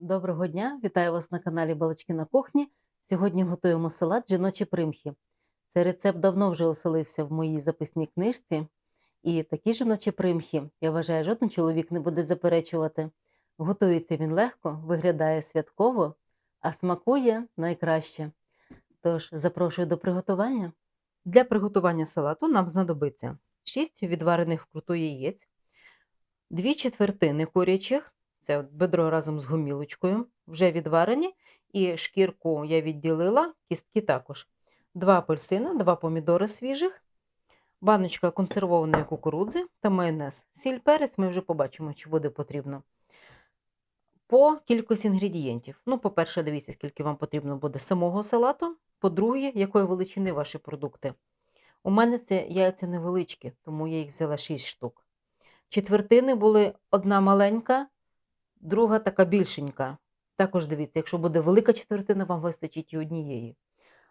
Доброго дня! Вітаю вас на каналі Балачки на кухні. Сьогодні готуємо салат жіночі примхи. Цей рецепт давно вже оселився в моїй записній книжці. І такі жіночі примхи, я вважаю, жоден чоловік не буде заперечувати. Готується він легко, виглядає святково, а смакує найкраще. Тож запрошую до приготування. Для приготування салату нам знадобиться 6 відварених вкруту яєць, 2 четвертини курячих, це бедро разом з гомілочкою, вже відварені, і шкірку я відділила, кістки також. Два апельсини, два помідори свіжих, баночка консервованої кукурудзи та майонез. Сіль перець ми вже побачимо, чи буде потрібно. По кількості інгредієнтів. Ну, по-перше, дивіться, скільки вам потрібно буде самого салату. По-друге, якої величини ваші продукти. У мене це яйця невеличкі, тому я їх взяла 6 штук. Четвертини були одна маленька, друга така більшенька. Також дивіться, якщо буде велика четвертина, вам вистачить і однієї.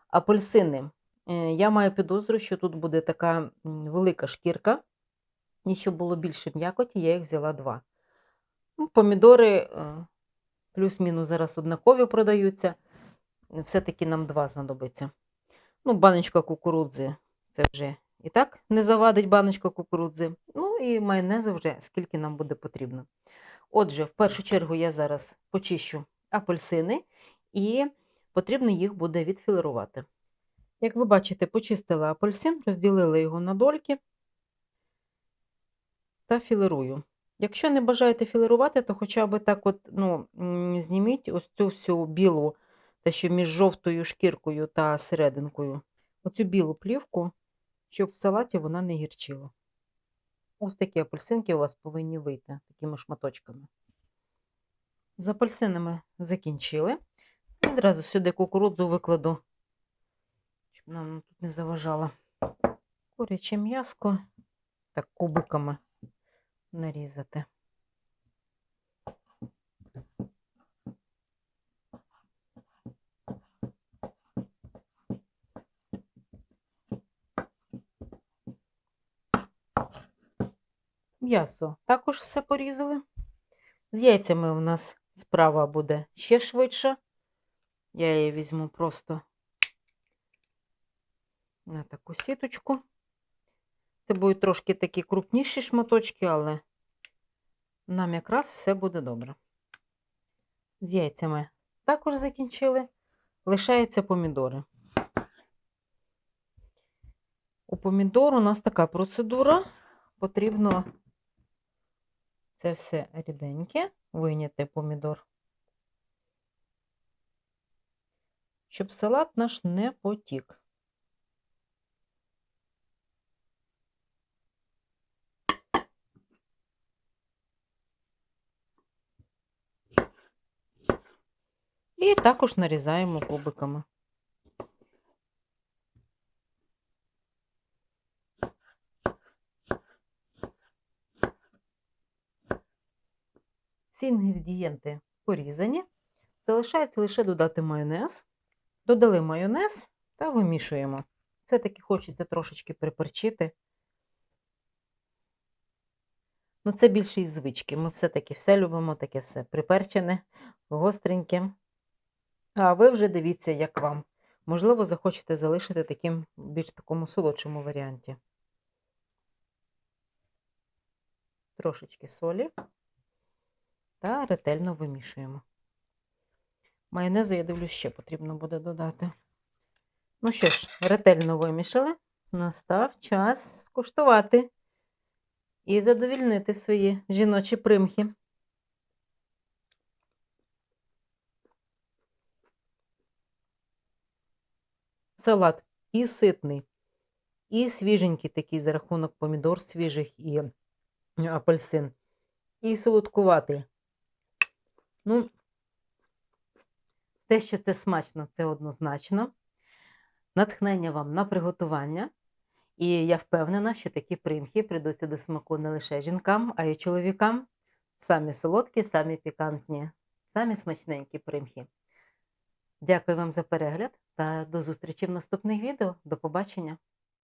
Апельсини. Е, Я маю підозру, що тут буде така велика шкірка. І щоб було більше м'якоті, я їх взяла два. Ну, Помідори е, плюс-мінус зараз однакові продаються. Все-таки нам два знадобиться. Ну, баночка кукурудзи це вже і так не завадить баночка кукурудзи. Ну і майонезу вже скільки нам буде потрібно. Отже, в першу чергу я зараз почищу апельсини і потрібно їх буде відфілерувати. Як ви бачите, почистила апельсин, розділила його на дольки та філерую. Якщо не бажаєте філерувати, то хоча б так от, ну, зніміть ось цю всю білу, те, що між жовтою шкіркою та серединкою, оцю білу плівку, щоб в салаті вона не гірчила. Ось такі апельсинки у вас повинні вийти такими шматочками. З апельсинами закінчили. Відразу сюди кукурудзу викладу, щоб нам тут не заважало. Куряче м'яско так кубиками нарізати. М'ясо також все порізали. З яйцями у нас справа буде ще швидше. Я її візьму просто на таку сіточку. Це будуть трошки такі крупніші шматочки, але нам якраз все буде добре. З яйцями також закінчили. Лишаються помідори. У помідор у нас така процедура. Потрібно це все ріденьке, вийняти помідор, щоб салат наш не потік. І також нарізаємо кубиками. Всі інгредієнти порізані. Залишається лише додати майонез. Додали майонез та вимішуємо. Це таки хочеться трошечки приперчити. Ну, це більше із звички. Ми все-таки все любимо, таке все приперчене, гостреньке. А ви вже дивіться, як вам. Можливо, захочете залишити таким більш такому солодшому варіанті. Трошечки солі та ретельно вимішуємо. Майонезу, я дивлюсь, ще потрібно буде додати. Ну що ж, ретельно вимішали. Настав час скуштувати і задовільнити свої жіночі примхи. Салат і ситний, і свіженький такий за рахунок помідор свіжих і апельсин, і солодкуватий. Ну, те, що це смачно, це однозначно. Натхнення вам на приготування. І я впевнена, що такі примхи прийдуться до смаку не лише жінкам, а й чоловікам. Самі солодкі, самі пікантні, самі смачненькі примхи. Дякую вам за перегляд та до зустрічі в наступних відео. До побачення!